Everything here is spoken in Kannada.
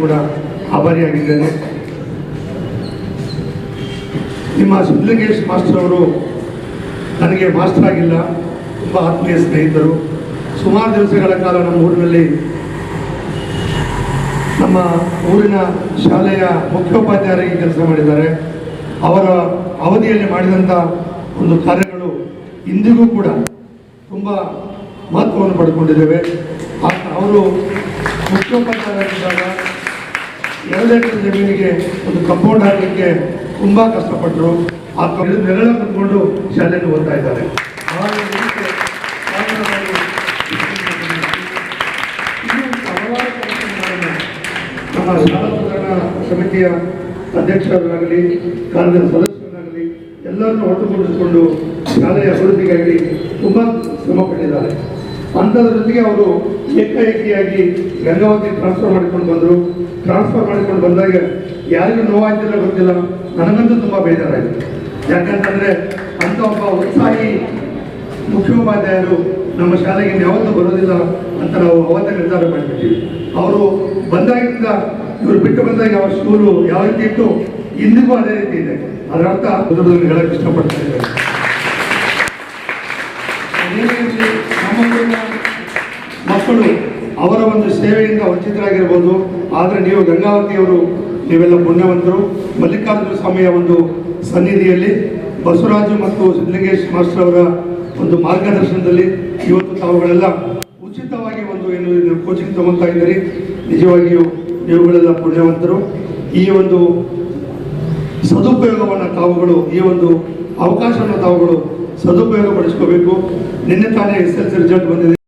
ಕೂಡ ಆಭಾರಿಯಾಗಿದ್ದೇನೆ ನಿಮ್ಮ ಸಿದ್ಧಲಿಂಗೇಶ್ ಮಾಸ್ಟರ್ ಅವರು ನನಗೆ ಮಾಸ್ಟರ್ ಆಗಿಲ್ಲ. ತುಂಬ ಆತ್ಮೀಯ ಸ್ನೇಹಿತರು. ಸುಮಾರು ದಿವಸಗಳ ಕಾಲ ನಮ್ಮ ಊರಿನಲ್ಲಿ ನಮ್ಮ ಊರಿನ ಶಾಲೆಯ ಮುಖ್ಯೋಪಾಧ್ಯಾಯರಾಗಿ ಕೆಲಸ ಮಾಡಿದ್ದಾರೆ. ಅವರ ಅವಧಿಯಲ್ಲಿ ಮಾಡಿದಂಥ ಒಂದು ಕಾರ್ಯಗಳು ಇಂದಿಗೂ ಕೂಡ ತುಂಬ ಮಹತ್ವವನ್ನು ಪಡ್ಕೊಂಡಿದ್ದೇವೆ. ಅವರು ಮುಖ್ಯೋಪಾಧ್ಯಾಯರಾಗಿದ್ದಾಗ ಎರಡು ಎಕರೆ ಜಮೀನಿಗೆ ಒಂದು ಕಂಪೌಂಡ್ ಹಾಕಲಿಕ್ಕೆ ತುಂಬ ಕಷ್ಟಪಟ್ಟರು. ಆ ನೆರಳ ಕುತ್ಕೊಂಡು ಶಾಲೆಯನ್ನು ಓದ್ತಾ ಇದ್ದಾರೆ. ನಮ್ಮ ಶಾಲಾ ಸುಧಾರಣಾ ಸಮಿತಿಯ ಅಧ್ಯಕ್ಷರಾಗಲಿ, ಕಾರ್ಯದ ಸದಸ್ಯರಾಗಲಿ ಎಲ್ಲರನ್ನೂ ಒಟ್ಟುಗೂಡಿಸಿಕೊಂಡು ಶಾಲೆಯ ಅಭಿವೃದ್ಧಿಗಾಗಿ ತುಂಬ ಶ್ರಮ ಪಟ್ಟಿದ್ದಾರೆ. ಅಂಥದ್ರ ಜೊತೆಗೆ ಅವರು ಏಕಾಏಕಿಯಾಗಿ ಗಂಗಾವತಿ ಟ್ರಾನ್ಸ್ಫರ್ ಮಾಡಿಕೊಂಡು ಬಂದರು. ಟ್ರಾನ್ಸ್ಫರ್ ಮಾಡಿಕೊಂಡು ಬಂದಾಗ ಯಾರಿಗೂ ನೋವಾಯ್ತಿಲ್ಲ, ಗೊತ್ತಿಲ್ಲ. ನನಗಂತೂ ತುಂಬ ಬೇಜಾರಾಯಿತು. ಯಾಕಂತಂದರೆ ಅಂಥ ಒಬ್ಬ ಉತ್ಸಾಹಿ ಮುಖ್ಯೋಪಾಧ್ಯಾಯರು ನಮ್ಮ ಶಾಲೆಗೆ ಯಾವತ್ತೂ ಬರೋದಿಲ್ಲ ಅಂತ ನಾವು ಅವತ್ತೇ ನಿರ್ಧಾರ ಮಾಡಿಬಿಟ್ಟಿವಿ ಅವರು ಬಂದಾಗಿಂದ ಇವರು ಬಿಟ್ಟು ಬಂದಾಗ ಅವರ ಸ್ಕೂಲು ಯಾವ ರೀತಿ ಇತ್ತು, ಇಂದಿಗೂ ಅದೇ ರೀತಿ ಇದೆ. ಅದರ ಅರ್ಥ ಹೇಳಕ್ಕೆ ಇಷ್ಟಪಡ್ತಾ ಇದ್ದಾರೆ ಅದೇ ರೀತಿ ನಮ್ಮ ಊರಿನ ಮಕ್ಕಳು ಅವರ ಒಂದು ಸೇವೆಯಿಂದ ವಂಚಿತರಾಗಿರ್ಬೋದು, ಆದರೆ ನೀವು ಗಂಗಾವತಿಯವರು, ನೀವೆಲ್ಲ ಪುಣ್ಯವಂತರು. ಮಲ್ಲಿಕಾರ್ಜುನ ಸ್ವಾಮಿಯ ಒಂದು ಸನ್ನಿಧಿಯಲ್ಲಿ ಬಸವರಾಜು ಮತ್ತು ಸಿದ್ಧಲಿಂಗೇಶ್ ಮಾಸ್ಟರ್ ಅವರ ಒಂದು ಮಾರ್ಗದರ್ಶನದಲ್ಲಿ ಇವತ್ತು ತಾವುಗಳೆಲ್ಲ ಉಚಿತವಾಗಿ ಒಂದು ಏನು ನೀವು ಕೋಚಿಂಗ್ ತಗೊಳ್ತಾ ಇದ್ದೀರಿ. ನಿಜವಾಗಿಯೂ ನೀವುಗಳೆಲ್ಲ ಪುಣ್ಯವಂತರು. ಈ ಒಂದು ಸದುಪಯೋಗವನ್ನು ತಾವುಗಳು, ಈ ಒಂದು ಅವಕಾಶವನ್ನು ತಾವುಗಳು ಸದುಪಯೋಗ ಪಡಿಸ್ಕೋಬೇಕು ನಿನ್ನೆ ತಾನೇ ಎಸ್ ಎಲ್ ಸಿ ರಿಸಲ್ಟ್ ಬಂದಿದೆ.